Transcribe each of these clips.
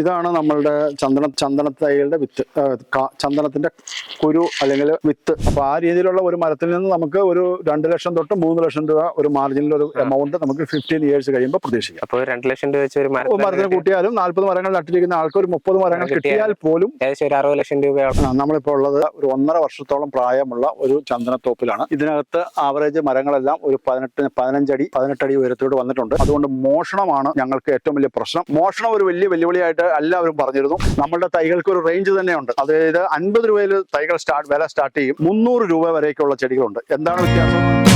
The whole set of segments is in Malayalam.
ഇതാണ് നമ്മളുടെ ചന്ദന ചന്ദന തൈകളുടെ വിത്ത്. ചന്ദനത്തിന്റെ കുരു അല്ലെങ്കിൽ വിത്ത്. അപ്പൊ ആ രീതിയിലുള്ള ഒരു മരത്തിൽ നിന്ന് നമുക്ക് ഒരു രണ്ട് ലക്ഷം തൊട്ട് മൂന്ന് ലക്ഷം രൂപ ഒരു മാർജിനിൽ ഒരു എമൗണ്ട് നമുക്ക് ഫിഫ്റ്റീൻ ഇയേഴ്സ് കഴിയുമ്പോൾ പ്രതീക്ഷിക്കാം. അപ്പോൾ രണ്ട് ലക്ഷം രൂപ വെച്ച് ഒരു മരത്തിന് കൂട്ടിയാലും നാല്പത് മരങ്ങൾ നട്ടിരിക്കുന്ന ആൾക്ക് ഒരു മുപ്പത് മരങ്ങൾ കിട്ടിയാൽ പോലും ഏകദേശം ഒരു അറുപത് ലക്ഷം രൂപയോളം നമ്മളിപ്പോൾ നമ്മളിപ്പോ ഉള്ളത് ഒരു ഒന്നര വർഷത്തോളം പ്രായമുള്ള ഒരു ചന്ദനത്തോപ്പിലാണ്. ഇതിനകത്ത് ആവറേജ് മരങ്ങളെല്ലാം ഒരു പതിനെട്ട് പതിനഞ്ചടി പതിനെട്ടടി ഉയരത്തോട് വന്നിട്ടുണ്ട്. അതുകൊണ്ട് മോഷണമാണ് ഞങ്ങൾക്ക് ഏറ്റവും വലിയ പ്രശ്നം. മോഷണം ഒരു വലിയ വെല്ലുവിളിയായിട്ട് എല്ലാവരും പറഞ്ഞിരുന്നു. നമ്മളുടെ തൈകൾക്ക് ഒരു റേഞ്ച് തന്നെയുണ്ട്. അതായത് അൻപത് രൂപയിൽ തൈകൾ സ്റ്റാർട്ട് വില സ്റ്റാർട്ട് ചെയ്യും. മുന്നൂറ് രൂപ വരെയൊക്കെയുള്ള ചെടികളുണ്ട്. എന്താണ് വ്യത്യാസം?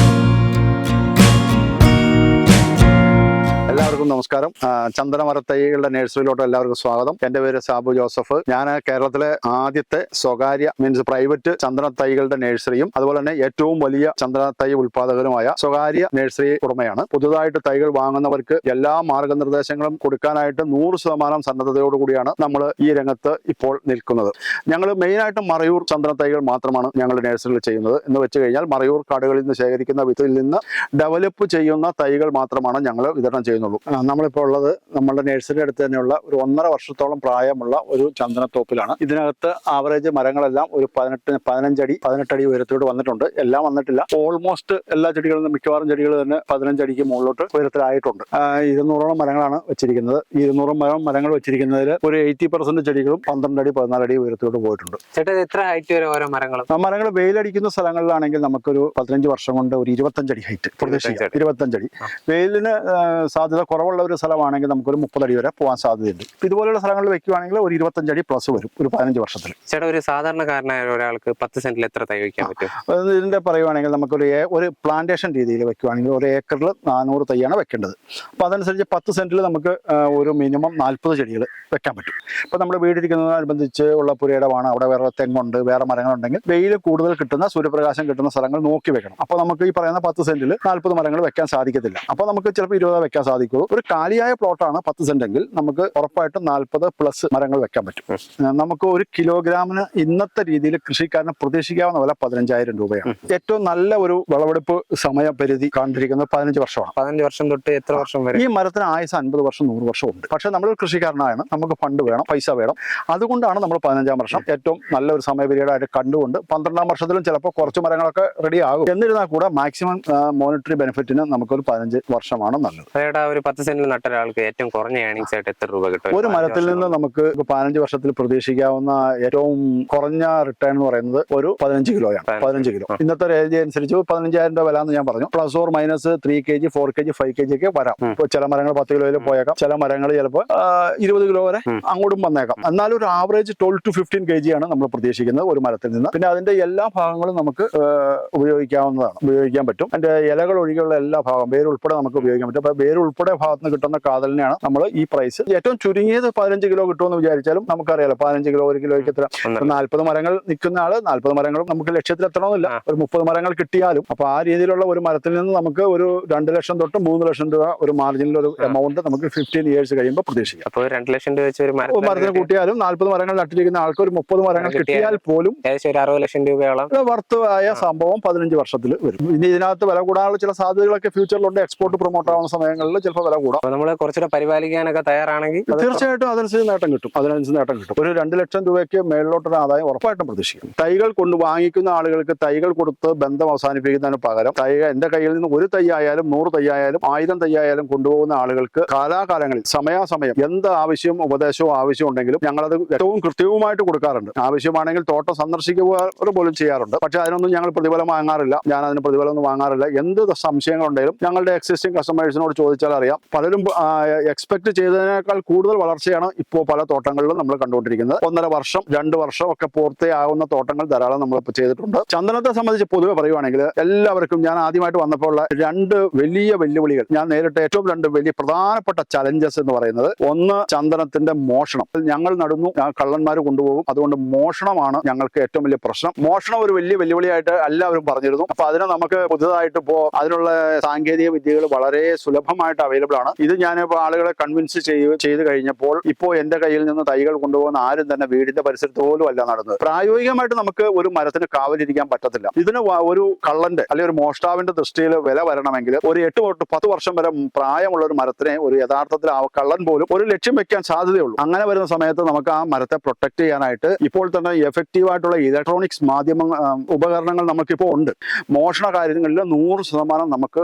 എല്ലാവർക്കും നമസ്കാരം. ചന്ദനമരത്തൈകളുടെ ചന്ദനമര തൈകളുടെ നഴ്സറിയിലോട്ട് എല്ലാവർക്കും സ്വാഗതം. എന്റെ പേര് സാബു ജോസഫ്. ഞാൻ കേരളത്തിലെ ആദ്യത്തെ സ്വകാര്യ മീൻസ് പ്രൈവറ്റ് ചന്ദന തൈകളുടെ നഴ്സറിയും അതുപോലെ തന്നെ ഏറ്റവും വലിയ ചന്ദന തൈ ഉൽപാദകരുമായ സ്വകാര്യ നഴ്സറി ഉടമയാണ്. പുതുതായിട്ട് തൈകൾ വാങ്ങുന്നവർക്ക് എല്ലാ മാർഗനിർദ്ദേശങ്ങളും കൊടുക്കാനായിട്ട് നൂറ് ശതമാനം സന്നദ്ധതയോടുകൂടിയാണ് നമ്മൾ ഈ രംഗത്ത് ഇപ്പോൾ നിൽക്കുന്നത്. ഞങ്ങൾ മെയിനായിട്ട് മറയൂർ ചന്ദന തൈകൾ മാത്രമാണ് ഞങ്ങൾ നഴ്സറിയിൽ ചെയ്യുന്നത്. എന്ന് വെച്ച് കഴിഞ്ഞാൽ മറയൂർ കാടുകളിൽ നിന്ന് ശേഖരിക്കുന്ന വിത്തിൽ നിന്ന് ഡെവലപ്പ് ചെയ്യുന്ന തൈകൾ മാത്രമാണ് ഞങ്ങൾ വിതരണം ചെയ്യുന്നുള്ളൂ. നമ്മളിപ്പോൾ ഉള്ളത് നമ്മളുടെ നഴ്സറി അടുത്ത് തന്നെയുള്ള ഒരു ഒന്നര വർഷത്തോളം പ്രായമുള്ള ഒരു ചന്ദനത്തോപ്പിലാണ്. ഇതിനകത്ത് ആവറേജ് മരങ്ങളെല്ലാം ഒരു പതിനെട്ട് പതിനഞ്ചടി പതിനെട്ടടി ഉയരത്തോട് വന്നിട്ടുണ്ട്. എല്ലാം വന്നിട്ടില്ല. ഓൾമോസ്റ്റ് എല്ലാ ചെടികളും മിക്കവാറും ചെടികൾ തന്നെ പതിനഞ്ചടിക്ക് മുകളിലോട്ട് ഉയരത്തിലായിട്ടുണ്ട്. ഇരുന്നൂറോളം മരങ്ങളാണ് വെച്ചിരിക്കുന്നത്. ഇരുന്നൂറ് മരം മരങ്ങൾ വെച്ചിരിക്കുന്നതിൽ ഒരു എയ്റ്റി പെർസെന്റ് ചെടികളും പന്ത്രണ്ട് അടി പതിനാല് അടി ഉയരത്തോട് പോയിട്ടുണ്ട്. ചേട്ടാ എത്ര ഹൈറ്റ് വരെ ഓരോ മരങ്ങളും? ആ മരങ്ങൾ വെയിലടിക്കുന്ന സ്ഥലങ്ങളിലാണെങ്കിൽ നമുക്കൊരു പതിനഞ്ച് വർഷം കൊണ്ട് ഒരു ഇരുപത്തഞ്ചടി ഹൈറ്റ് പ്രതീക്ഷിക്കാം. ഇരുപത്തഞ്ചടി. വെയിലിന് സാധ്യത സാധ്യത കുറവുള്ള ഒരു സ്ഥലമാണെങ്കിൽ നമുക്കൊരു മുപ്പതടി വരെ പോകാൻ സാധ്യതയുണ്ട്. ഇപ്പൊ ഇതുപോലുള്ള സ്ഥലങ്ങളിൽ വെക്കുകയാണെങ്കിൽ ഒരു ഇരുപത്തഞ്ചടി പ്ലസ് വരും ഒരു പതിനഞ്ച് വർഷത്തിൽ. ചേട്ടാ ഒരു സാധാരണക്കാരനായ ഒരാൾക്ക് പത്ത് സെന്റിൽ എത്ര തൈ വയ്ക്കാൻ പറ്റും? ഇതിന്റെ പറയുവാണെങ്കിൽ നമുക്കൊരു ഒരു പ്ലാന്റേഷൻ രീതിയിൽ വെക്കുകയാണെങ്കിൽ ഒരു ഏക്കറിൽ നാനൂറ് തൈയാണ് വെക്കേണ്ടത്. അപ്പോൾ അതനുസരിച്ച് പത്ത് സെന്റിൽ നമുക്ക് ഒരു മിനിമം നാൽപ്പത് ചെടികൾ വെക്കാൻ പറ്റും. ഇപ്പോൾ നമ്മുടെ വീടിരിക്കുന്നതിനനുബന്ധിച്ച് ഉള്ള പുരയിടമാണ് അവിടെ വേറെ തെങ്ങുണ്ട് വേറെ മരങ്ങളുണ്ടെങ്കിൽ വെയിൽ കൂടുതൽ കിട്ടുന്ന സൂര്യപ്രകാശം കിട്ടുന്ന സ്ഥലങ്ങൾ നോക്കി വെക്കണം. അപ്പോൾ നമുക്ക് ഈ പറയുന്ന പത്ത് സെന്റിൽ നാൽപ്പത് മരങ്ങൾ വെക്കാൻ സാധിക്കത്തില്ല. അപ്പോൾ നമുക്ക് ചിലപ്പോൾ ഇരുപത് വെക്കാൻ സാധിക്കുള്ളൂ. ഒരു കാലിയായ പ്ലോട്ടാണ് പത്ത് സെന്റ് എങ്കിൽ നമുക്ക് ഉറപ്പായിട്ടും നാൽപ്പത് പ്ലസ് മരങ്ങൾ വെക്കാൻ പറ്റും. നമുക്ക് ഒരു കിലോഗ്രാമിന് ഇന്നത്തെ രീതിയിൽ കൃഷിക്കാരന് പ്രതീക്ഷിക്കാവുന്ന വില പതിനഞ്ചായിരം രൂപയാണ്. ഏറ്റവും നല്ല ഒരു വിളവെടുപ്പ് സമയപരിധി കണ്ടിരിക്കുന്നത് പതിനഞ്ച് വർഷമാണ്. പതിനഞ്ച് വർഷം തൊട്ട് എത്ര വർഷം വരെ? ഈ മരത്തിന് ആയുസ് അൻപത് വർഷം നൂറ് വർഷം ഉണ്ട്. പക്ഷെ നമ്മൾ കൃഷിക്കാരനാണ് നമുക്ക് ഫണ്ട് വേണം പൈസ വേണം. അതുകൊണ്ടാണ് നമ്മൾ പതിനഞ്ചാം വർഷം ഏറ്റവും നല്ല ഒരു സമയ പീരീഡ് ആയിട്ട് കണ്ടുകൊണ്ട് പന്ത്രണ്ടാം വർഷത്തിലും ചിലപ്പോൾ കുറച്ച് മരങ്ങളൊക്കെ റെഡി ആകും. എന്നിരുന്നാൽ കൂടെ മാക്സിമം മോണിറ്ററി ബെനിഫിറ്റിന് നമുക്കൊരു പതിനഞ്ച് വർഷമാണ് നല്ലത്. പത്ത് സെന്റിൽ നട്ട ഒരാൾക്ക് ഏറ്റവും കുറഞ്ഞ ഏണിങ്സ് ആയിട്ട് എത്ര രൂപ കിട്ടും? ഒരു മരത്തിൽ നിന്ന് നമുക്ക് പതിനഞ്ച് വർഷത്തിൽ പ്രതീക്ഷിക്കാവുന്ന ഏറ്റവും കുറഞ്ഞ റിട്ടേൺ എന്ന് പറയുന്നത് ഒരു പതിനഞ്ച് കിലോയാണ്. പതിനഞ്ച് കിലോ. ഇന്നത്തെ രേഖ അനുസരിച്ച് പതിനഞ്ചായിരം രൂപ വില എന്ന് ഞാൻ പറഞ്ഞു. Plus or minus three K G four K G five K G ഒക്കെ വരാം. ഇപ്പൊ ചില മരങ്ങൾ പത്ത് കിലോയിൽ പോയേക്കാം. ചില മരങ്ങൾ ചിലപ്പോൾ ഇരുപത് കിലോ വരെ അങ്ങോട്ടും വന്നേക്കാം. എന്നാലും ഒരു average twelve to fifteen K G ആണ് നമ്മൾ പ്രതീക്ഷിക്കുന്നത് ഒരു മരത്തിൽ നിന്ന്. പിന്നെ അതിന്റെ എല്ലാ ഭാഗങ്ങളും നമുക്ക് ഉപയോഗിക്കാവുന്നതാണ്. ഉപയോഗിക്കാൻ പറ്റും. അതിന്റെ ഇലകൾ ഒഴികെയുള്ള എല്ലാ ഭാഗം വേരുൾപ്പെടെ നമുക്ക് ഉപയോഗിക്കാൻ പറ്റും. അപ്പൊ വേര് ഉൾപ്പെടെ ഭാഗത്ത് നിന്ന് കിട്ടുന്ന കാതലിനെയാണ് നമ്മൾ ഈ പ്രൈസ് ഏറ്റവും ചുരുങ്ങിയത് പതിനഞ്ച് കിലോ കിട്ടുമെന്ന് വിചാരിച്ചാലും നമുക്കറിയാലോ പതിനഞ്ച് കിലോ ഒരു കിലോയ്ക്ക് എത്ര. നാല്പത് മരങ്ങൾ നിൽക്കുന്ന ആൾ നാല്പത് മരങ്ങളും നമുക്ക് ലക്ഷ്യത്തിൽ എത്തണമെന്നില്ല ഒരു മുപ്പത് മരങ്ങൾ കിട്ടിയാലും. അപ്പൊ ആ രീതിയിലുള്ള ഒരു മരത്തിൽ നിന്ന് നമുക്ക് ഒരു രണ്ട് ലക്ഷം തൊട്ട് മൂന്ന് ലക്ഷം രൂപ ഒരു മാർജിനിൽ ഒരു. എമൗണ്ട് നമുക്ക് ഫിഫ്റ്റീൻ ഇയേഴ്സ് കഴിയുമ്പോൾ പ്രതീക്ഷിക്കാം. അപ്പോൾ രണ്ട് ലക്ഷം രൂപ വെച്ച് ഒരു മരത്തിന് കൂട്ടിയാലും നാല്പത് മരങ്ങൾ നട്ടിരിക്കുന്ന ആൾക്ക് ഒരു മുപ്പത് മരങ്ങൾ കിട്ടിയാൽ പോലും ഏകദേശം ഒരു അറുപത് ലക്ഷം രൂപയോളം. വർത്തവായ. സംഭവം പതിനഞ്ച് വർഷത്തിൽ വരും. ഇനി ഇതിനകത്ത് വില കൂടാനുള്ള ചില സാധ്യതകളൊക്കെ ഫ്യൂച്ചറിലുണ്ട് എക്സ്പോർട്ട് പ്രൊമോട്ട് ആവുന്ന സമയങ്ങളിൽ ചിലപ്പോൾ വില കൂടാം. നമ്മൾ കുറച്ചുകൂടെ പരിപാലിക്കാനൊക്കെ തയ്യാറാണെങ്കിൽ തീർച്ചയായിട്ടും അതനുസരിച്ച് നേട്ടം കിട്ടും. അതിനനുസരിച്ച് നേട്ടം കിട്ടും. ഒരു രണ്ട് ലക്ഷം രൂപയ്ക്ക് മേളിലോട്ടൊരു ആദായം ഉറപ്പായിട്ടും പ്രതീക്ഷിക്കും തൈകൾ കൊണ്ട് വാങ്ങിക്കുന്ന ആളുകൾക്ക് തൈകൾ കൊടുത്ത് ബന്ധം അവസാനിപ്പിക്കുന്നതിന് പകരം തൈ എന്റെ കയ്യിൽ നിന്ന് ഒരു തൈ ആയാലും നൂറ് തൈ ആയാലും ആയിരം തൈ ആയാലും കൊണ്ടുപോകുന്ന ആളുകൾക്ക് കാലാകാലങ്ങളിൽ സമയാസമയം എന്ത് ആവശ്യവും ഉപദേശവും ആവശ്യം ഉണ്ടെങ്കിലും ഞങ്ങളത് ഏറ്റവും കൃത്യവുമായിട്ട് കൊടുക്കാറുണ്ട്. ആവശ്യമാണെങ്കിൽ തോട്ടം സന്ദർശിക്കുക പോലും ചെയ്യാറുണ്ട്. പക്ഷെ അതിനൊന്നും ഞങ്ങൾ പ്രതിഫലം വാങ്ങാറില്ല. ഞാൻ അതിന് പ്രതിഫലം ഒന്നും വാങ്ങാറില്ല. എന്ത് സംശയങ്ങളുണ്ടെങ്കിലും ഞങ്ങളുടെ എക്സിസ്റ്റിംഗ് കസ്റ്റമേഴ്സിനോട് ചോദിച്ചാൽ അറിയാം. പലരും എക്സ്പെക്ട് ചെയ്തതിനേക്കാൾ കൂടുതൽ വളർച്ചയാണ് ഇപ്പോൾ പല തോട്ടങ്ങളിലും നമ്മൾ കണ്ടുകൊണ്ടിരിക്കുന്നത്. ഒന്നര വർഷം രണ്ട് വർഷം ഒക്കെ പൂർത്തിയാകുന്ന തോട്ടങ്ങൾ ധാരാളം നമ്മൾ ഇപ്പോൾ ചെയ്തിട്ടുണ്ട്. ചന്ദനത്തെ സംബന്ധിച്ച് പൊതുവെ പറയുവാണെങ്കിൽ എല്ലാവർക്കും ഞാൻ ആദ്യമായിട്ട് വന്നപ്പോൾ ഉള്ള രണ്ട് വലിയ വെല്ലുവിളികൾ ഞാൻ നേരിട്ട ഏറ്റവും രണ്ട് വലിയ പ്രധാനപ്പെട്ട ചലഞ്ചസ് എന്ന് പറയുന്നത് ഒന്ന് ചന്ദനത്തിന്റെ മോഷണം. ഞങ്ങൾ നടന്നു കള്ളന്മാർ കൊണ്ടുപോകും. അതുകൊണ്ട് മോഷണമാണ് ഞങ്ങൾക്ക് ഏറ്റവും വലിയ പ്രശ്നം. മോഷണം ഒരു വലിയ വെല്ലുവിളിയായിട്ട് എല്ലാവരും പറഞ്ഞിരുന്നു. അപ്പൊ അതിനെ നമുക്ക് പുതുതായിട്ട് ഇപ്പോ അതിനുള്ള സാങ്കേതിക വിദ്യകൾ വളരെ സുലഭമായിട്ട് അവൈലബിൾ അവൈലബിൾ ആണ്. ഇത് ഞാൻ ഇപ്പോൾ ആളുകളെ കൺവിൻസ് ചെയ്ത് ചെയ്ത് കഴിഞ്ഞപ്പോൾ ഇപ്പോൾ എന്റെ കയ്യിൽ നിന്ന് തൈകൾ കൊണ്ടുപോകുന്ന ആരും തന്നെ വീടിന്റെ പരിസരത്ത് പോലും അല്ല നടന്നത്. പ്രായോഗികമായിട്ട് നമുക്ക് ഒരു മരത്തിന് കാവലിരിക്കാൻ പറ്റത്തില്ല. ഇതിന് ഒരു കള്ളന്റെ അല്ലെങ്കിൽ ഒരു മോഷ്ടാവിന്റെ ദൃഷ്ടിയിൽ വില വരണമെങ്കിൽ ഒരു എട്ട് തൊട്ട് പത്ത് വർഷം വരെ പ്രായമുള്ള ഒരു മരത്തിനെ ഒരു യഥാർത്ഥത്തിൽ ആ കള്ളൻ പോലും ഒരു ലക്ഷ്യം വെക്കാൻ സാധ്യതയുള്ളൂ അങ്ങനെ വരുന്ന സമയത്ത് നമുക്ക് ആ മരത്തെ പ്രൊട്ടക്ട് ചെയ്യാനായിട്ട് ഇപ്പോൾ തന്നെ എഫക്റ്റീവ് ആയിട്ടുള്ള ഇലക്ട്രോണിക്സ് മാധ്യമ ഉപകരണങ്ങൾ നമുക്കിപ്പോൾ ഉണ്ട്. മോഷണ കാര്യങ്ങളിൽ നൂറ് ശതമാനം നമുക്ക്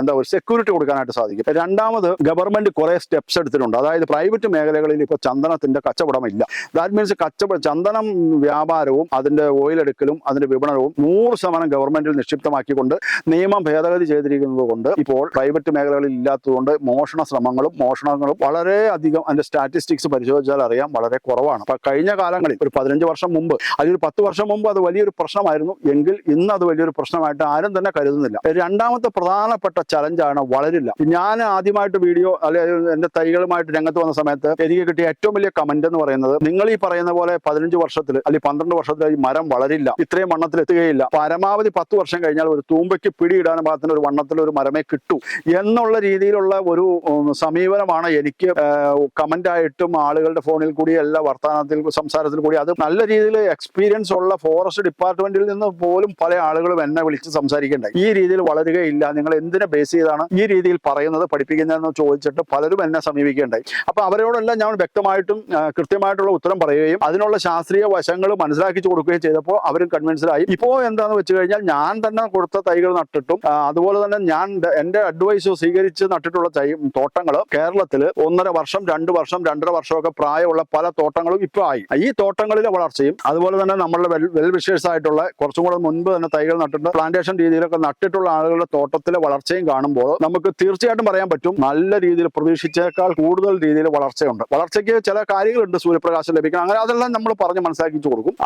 എന്താ ഒരു സെക്യൂരിറ്റി കൊടുക്കാനായിട്ട് സാധിക്കും. രണ്ടാമത് ഗവൺമെന്റ് കുറെ സ്റ്റെപ്സ് എടുത്തിട്ടുണ്ട്. അതായത് പ്രൈവറ്റ് മേഖലകളിൽ ഇപ്പോൾ ചന്ദനത്തിന്റെ കച്ചവടമില്ല. ദാറ്റ് മീൻസ് കച്ചവട ചന്ദനം വ്യാപാരവും അതിന്റെ ഓയിൽ എടുക്കലും അതിന്റെ വിപണനവും നൂറ് ശതമാനം ഗവൺമെന്റിൽ നിക്ഷിപ്തമാക്കിക്കൊണ്ട് നിയമം ഭേദഗതി ചെയ്തിരിക്കുന്നത് കൊണ്ട് ഇപ്പോൾ പ്രൈവറ്റ് മേഖലകളിൽ ഇല്ലാത്തതുകൊണ്ട് മോഷണ ശ്രമങ്ങളും മോഷണങ്ങളും വളരെ അധികം അതിന്റെ സ്റ്റാറ്റിസ്റ്റിക്സ് പരിശോധിച്ചാൽ അറിയാം വളരെ കുറവാണ്. അപ്പൊ കഴിഞ്ഞ കാലങ്ങളിൽ ഒരു പതിനഞ്ച് വർഷം മുമ്പ് അതിൽ പത്ത് വർഷം മുമ്പ് അത് വലിയൊരു പ്രശ്നമായിരുന്നു. എങ്കിൽ ഇന്ന് അത് വലിയൊരു പ്രശ്നമായിട്ട് ആരും തന്നെ കരുതുന്നില്ല. രണ്ടാമത്തെ പ്രധാനപ്പെട്ട ചലഞ്ചാണ് വളരില്ല. ഞാൻ ആദ്യമായിട്ട് വീഡിയോ അല്ലെങ്കിൽ എന്റെ തൈകളുമായിട്ട് രംഗത്ത് വന്ന സമയത്ത് എനിക്ക് കിട്ടിയ ഏറ്റവും വലിയ കമന്റ് എന്ന് പറയുന്നത് നിങ്ങൾ ഈ പറയുന്ന പോലെ പതിനഞ്ച് വർഷത്തിൽ അല്ലെങ്കിൽ പന്ത്രണ്ട് വർഷത്തിൽ ഈ മരം വളരില്ല ഇത്രയും വണ്ണത്തിൽ എത്തുകയില്ല. പരമാവധി പത്ത് വർഷം കഴിഞ്ഞാൽ ഒരു തൂമ്പയ്ക്ക് പിടിയിടാൻ പാകത്തിന് ഒരു വണ്ണത്തിൽ ഒരു മരമേ കിട്ടൂ എന്നുള്ള രീതിയിലുള്ള ഒരു സമീപനമാണ് എനിക്ക് കമന്റ് ആയിട്ടും ആളുകളുടെ ഫോണിൽ കൂടി എല്ലാ വർത്തമാനത്തിൽ സംസാരത്തിൽ കൂടി അത് നല്ല രീതിയിൽ എക്സ്പീരിയൻസ് ഉള്ള ഫോറസ്റ്റ് ഡിപ്പാർട്ട്മെന്റിൽ നിന്ന് പോലും പല ആളുകളും എന്നെ വിളിച്ച് സംസാരിക്കേണ്ട ഈ രീതിയിൽ വളരുകയില്ല. നിങ്ങൾ എന്തിനെ ബേസ് ചെയ്താണ് ഈ രീതിയിൽ പറയുന്നത് പഠിപ്പിക്കുന്നതെന്ന് ചോദിച്ചിട്ട് പലരും എന്നെ സമീപിക്കേണ്ടായി അപ്പൊ അവരോടെല്ലാം ഞാൻ വ്യക്തമായിട്ടും കൃത്യമായിട്ടുള്ള ഉത്തരം പറയുകയും അതിനുള്ള ശാസ്ത്രീയ വശങ്ങൾ മനസ്സിലാക്കി കൊടുക്കുകയും ചെയ്തപ്പോൾ അവരും കൺവിൻസ്ഡായി ഇപ്പോൾ എന്താന്ന് വെച്ച് കഴിഞ്ഞാൽ ഞാൻ തന്നെ കൊടുത്ത തൈകൾ നട്ടിട്ടും അതുപോലെ തന്നെ ഞാൻ എന്റെ അഡ്വൈസ് സ്വീകരിച്ച് നട്ടിട്ടുള്ള തൈ തോട്ടങ്ങൾ കേരളത്തിൽ ഒന്നര വർഷം രണ്ട് വർഷം രണ്ടര വർഷമൊക്കെ പ്രായമുള്ള പല തോട്ടങ്ങളും ഇപ്പോൾ ആയി. ഈ തോട്ടങ്ങളിലെ വളർച്ചയും അതുപോലെ തന്നെ നമ്മളുടെ വെൽ വെൽ വിഷേഴ്സ് ആയിട്ടുള്ള കുറച്ചും കൂടെ മുൻപ് തന്നെ തൈകൾ നട്ടിട്ട് പ്ലാന്റേഷൻ രീതിയിലൊക്കെ നട്ടിട്ടുള്ള ആളുകളുടെ തോട്ടത്തിലെ വളർച്ചയും കാണുമ്പോൾ നമുക്ക് തീർച്ചയായിട്ടും പറയാൻ പറ്റും നല്ല രീതിയിൽ പ്രതീക്ഷിച്ചേക്കാൾ കൂടുതൽ രീതിയിൽ വളർച്ചയുണ്ട്. വളർച്ചയ്ക്ക് ചില കാര്യങ്ങളുണ്ട് സൂര്യപ്രകാശം ലഭിക്കണം. അങ്ങനെ അതെല്ലാം നമ്മൾ പറഞ്ഞ് മനസ്സിലാക്കിച്ചു കൊടുക്കും.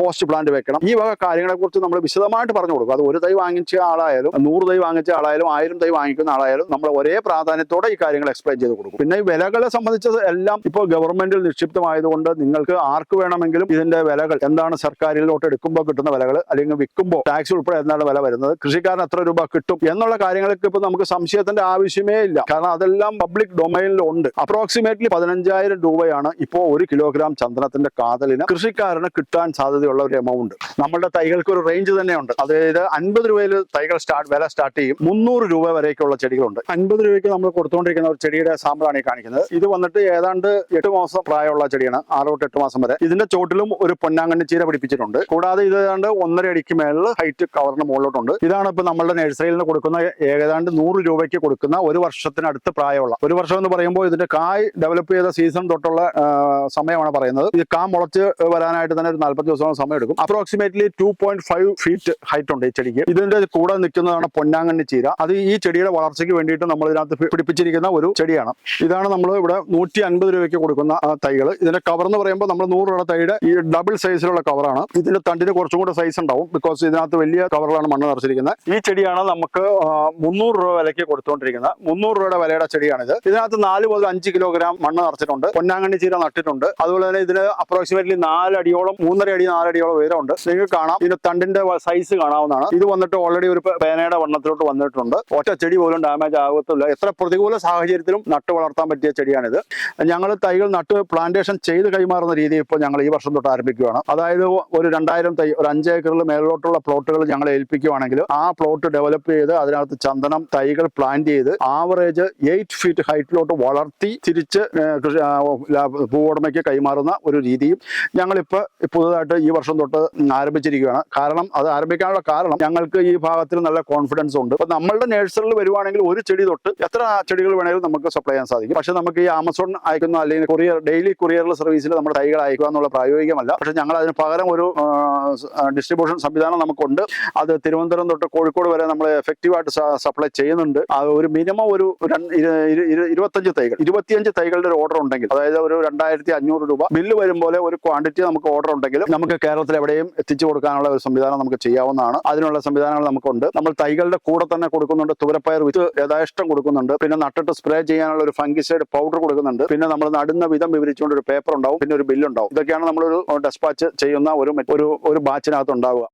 ഹോസ്റ്റ് പ്ലാന്റ് വെക്കണം. ഈ വക കാര്യങ്ങളെ കുറിച്ച് നമ്മൾ വിശദമായിട്ട് പറഞ്ഞു കൊടുക്കും. അത് ഒരു തൈ വാങ്ങിച്ച ആളായാലും നൂറ് തൈ വാങ്ങിച്ച ആളായാലും ആയിരം തൈ വാങ്ങിക്കുന്ന ആളായാലും നമ്മൾ ഒരേ പ്രാധാന്യത്തോടെ ഈ കാര്യങ്ങൾ എക്സ്പ്ലെയിൻ ചെയ്ത് കൊടുക്കും. പിന്നെ ഈ വിലകളെ സംബന്ധിച്ച് എല്ലാം ഇപ്പോൾ ഗവൺമെന്റിൽ നിക്ഷിപ്തമായതുകൊണ്ട് നിങ്ങൾക്ക് ആർക്ക് വേണമെങ്കിലും ഇതിന്റെ വിലകൾ എന്താണ് സർക്കാരിലോട്ട് എടുക്കുമ്പോൾ കിട്ടുന്ന വിലകൾ അല്ലെങ്കിൽ വിൽക്കുമ്പോൾ ടാക്സ് ഉൾപ്പെടെ എന്താണ് വില വരുന്നത് കൃഷിക്കാരൻ എത്ര രൂപ കിട്ടും എന്നുള്ള കാര്യങ്ങൾക്ക് ഇപ്പോൾ നമുക്ക് സംശയത്തിന്റെ ആവശ്യമേ ഇല്ല. കാരണം അതെല്ലാം പബ്ലിക് ഡൊമൈനിലുണ്ട് അപ്രോക്സിമേറ്റ്ലി പതിനഞ്ചായിരം രൂപയാണ് ഇപ്പോൾ ഒരു കിലോഗ്രാം ചന്ദനത്തിന്റെ കാതലിന് കൃഷിക്കാരന് കിട്ടാൻ സാധ്യതയുള്ള ഒരു എമൗണ്ട് നമ്മുടെ തൈകൾക്ക് ഒരു റേഞ്ച് തന്നെയുണ്ട്. അതായത് അൻപത് രൂപയിൽ തൈകൾ സ്റ്റാർട്ട് വില സ്റ്റാർട്ട് ചെയ്യും. മുന്നൂറ് രൂപ വരെയൊക്കെയുള്ള ചെടികളുണ്ട്. അൻപത് രൂപയ്ക്ക് നമ്മൾ കൊടുത്തുകൊണ്ടിരിക്കുന്ന ഒരു ചെടിയുടെ സാമ്പിളാണ് ഈ കാണിക്കുന്നത്. ഇത് വന്നിട്ട് ഏതാണ്ട് എട്ട് മാസം പ്രായമുള്ള ചെടിയാണ്. ആറ് തൊട്ട് എട്ട് മാസം വരെ. ഇതിന്റെ ചോട്ടിലും ഒരു പൊന്നാങ്കണ്ണി ചീര പിടിപ്പിച്ചിട്ടുണ്ട്. കൂടാതെ ഇത് ഏതാണ്ട് ഒന്നര അടിക്ക് മേളിൽ ഹൈറ്റ് കവറിന് മുകളിലോട്ടുണ്ട്. ഇതാണ് ഇപ്പൊ നമ്മളുടെ നഴ്സറിയിൽ നിന്ന് കൊടുക്കുന്ന ഏതാണ്ട് നൂറ് രൂപയ്ക്ക് കൊടുക്കുന്ന ഒരു വർഷത്തിനടുത്ത് പ്രായമുള്ള. ഒരു വർഷം എന്ന് പറയുമ്പോൾ ഇതിന്റെ കായ് ഡെവലപ്പ് ചെയ്ത സീസൺ തൊട്ടുള്ള സമയമാണ് പറയുന്നത്. ഇത് കാ മുളച്ച് വരാനായിട്ട് തന്നെ ഒരു നാല്പത്തി ദിവസം സമയം എടുക്കും. Approximately two point five feet height ഉണ്ട് ഈ ചെടിക്ക്. ഇതിന്റെ കൂടെ നിൽക്കുന്നതാണ് പൊന്നാങ്കണ്ണി ചീര. അത് ഈ ചെടിയുടെ വളർച്ചയ്ക്ക് വേണ്ടിയിട്ട് നമ്മൾ ഇതിനകത്ത് പിടിപ്പിച്ചിരിക്കുന്ന ഒരു ചെടിയാണ്. ഇതാണ് നമ്മൾ ഇവിടെ നൂറ്റി അൻപത് രൂപയ്ക്ക് കൊടുക്കുന്ന തൈകൾ ഇതിന്റെ കവർ എന്ന് പറയുമ്പോൾ നമ്മൾ നൂറ് രൂപ തൈയുടെ ഈ ഡബിൾ സൈസിലുള്ള കവറാണ് ഇതിന്റെ തണ്ടിന് കുറച്ചും കൂടെ സൈസ് ഉണ്ടാവും ബിക്കോസ് ഇതിനകത്ത് വലിയ കവറിലാണ് മണ്ണ് നിറച്ചിരിക്കുന്നത്. ഈ ചെടിയാണ് നമുക്ക് മുന്നൂറ് രൂപ വിലയ്ക്ക് കൊടുത്തുകൊണ്ടിരിക്കുന്നത് മുന്നൂറ് രൂപയുടെ വിലയുടെ ചെടിയാണിത്. ഇതിനകത്ത് നാല് മുതൽ അഞ്ച് കിലോഗ്രാം മണ്ണ് നിറച്ചിട്ടുണ്ട്. പൊന്നാങ്കണ്ണി ചീര നട്ടിട്ടുണ്ട്. അതുപോലെ തന്നെ ഇതിന് അപ്രോക്സിമേറ്റ്ലി നാലടിയോളം മൂന്നര അടി നാലടിയോളം ഉയരമുണ്ട്. നിങ്ങൾക്ക് കാണാം. ഇതിന്റെ തണ്ടിന്റെ സൈസ് കാണാവുന്നതാണ്. ഇത് വന്നിട്ട് ഓൾറെഡി ഒരു പേനയുടെ വണ്ണത്തിലോട്ട് വന്നിട്ടുണ്ട്. ഒറ്റ ചെടി പോലും ഡാമേജ് ആകത്തില്ല. എത്ര പ്രതികൂല സാഹചര്യത്തിലും നട്ട് വളർത്താൻ പറ്റിയ ചെടിയാണിത്. ഞങ്ങൾ തൈകൾ നട്ട് പ്ലാന്റേഷൻ ചെയ്ത് കൈമാറുന്ന രീതി ഇപ്പോൾ ഞങ്ങൾ ഈ വർഷം തൊട്ട് ആരംഭിക്കുകയാണ്. അതായത് ഒരു രണ്ടായിരം തൈ ഒരു അഞ്ച് ഏക്കറിൽ മേലോട്ടുള്ള പ്ലോട്ടുകൾ ഞങ്ങൾ ഏൽപ്പിക്കുകയാണെങ്കിൽ ആ പ്ലോട്ട് ഡെവലപ്പ് ചെയ്ത് അതിനകത്ത് ചന്ദനം തൈകൾ പ്ലാന്റ് ചെയ്ത് ആവറേജ് എയ്റ്റ് ഫീറ്റ് ഹൈറ്റിലോട്ട് വളർത്തി തിരിച്ച് ഭൂവുടമയ്ക്ക് കൈമാറുന്ന ഒരു രീതിയും ഞങ്ങളിപ്പോൾ പുതുതായിട്ട് ഈ വർഷം തൊട്ട് ആരംഭിച്ചിരിക്കുകയാണ്. കാരണം അത് ആരംഭിക്കാനുള്ള കാരണം ഞങ്ങൾക്ക് ഈ ഭാഗത്തിൽ നല്ല കോൺഫിഡൻസ് ഉണ്ട്. അപ്പം നമ്മളുടെ നേഴ്സറിൽ വരുവാണെങ്കിൽ ഒരു ചെടി തൊട്ട് എത്ര ചെടികൾ വേണമെങ്കിലും നമുക്ക് സപ്ലൈ ചെയ്യാൻ സാധിക്കും. പക്ഷെ നമുക്ക് ഈ ആമസോൺ അയക്കുന്ന അല്ലെങ്കിൽ കൊറിയർ ഡെയിലി കൊറിയർ സർവീസിൽ നമ്മൾ തൈകൾ അയക്കുക എന്നുള്ള പ്രായോഗികമല്ല. പക്ഷെ ഞങ്ങൾ അതിന് പകരം ഒരു ഡിസ്ട്രിബ്യൂഷൻ സംവിധാനം നമുക്കുണ്ട്. അത് തിരുവനന്തപുരം തൊട്ട് കോഴിക്കോട് വരെ നമ്മൾ എഫക്റ്റീവായിട്ട് സപ്ലൈ ചെയ്യുന്നുണ്ട്. ഒരു മിനിമം ഒരു ഇരുപത്തഞ്ച് തൈകൾ. ഇരുപത്തിയഞ്ച് തൈകളുടെ ഒരു ഓർഡർ ഉണ്ടെങ്കിൽ അതായത് ഒരു രണ്ടായിരത്തി അഞ്ഞൂറ് രൂപ ബില്ല് വരും പോലെ ഒരു ക്വാണ്ടിറ്റി നമുക്ക് ഓർഡർ ഉണ്ടെങ്കിൽ നമുക്ക് കേരളത്തിൽ എവിടെയും എത്തിച്ചു കൊടുക്കാനുള്ള ഒരു സംവിധാനം നമുക്ക് ചെയ്യാവുന്നതാണ്. അതിനുള്ള സംവിധാനങ്ങൾ നമുക്കുണ്ട്. നമ്മൾ തൈകളുടെ കൂടെ തന്നെ കൊടുക്കുന്നുണ്ട്. തുവരപ്പയർ വിത്ത് യഥാഷ്ടം കൊടുക്കുന്നുണ്ട്. പിന്നെ നട്ടിട്ട് സ്പ്രേ ചെയ്യാനുള്ള ഒരു ഫംഗിസൈഡ് പൗഡർ കൊടുക്കുന്നുണ്ട്. പിന്നെ നമ്മൾ നടുന്ന വിധം വിവരിച്ചുകൊണ്ട് ഒരു പേപ്പർ ഉണ്ടാവും. പിന്നെ ഒരു ബില്ലുണ്ടാവും ഇതൊക്കെയാണ് നമ്മളൊരു ഡെസ്പാച്ച് ചെയ്യുന്ന ഒരു ഒരു ബാച്ചിനകത്ത് ഉണ്ടാവുക.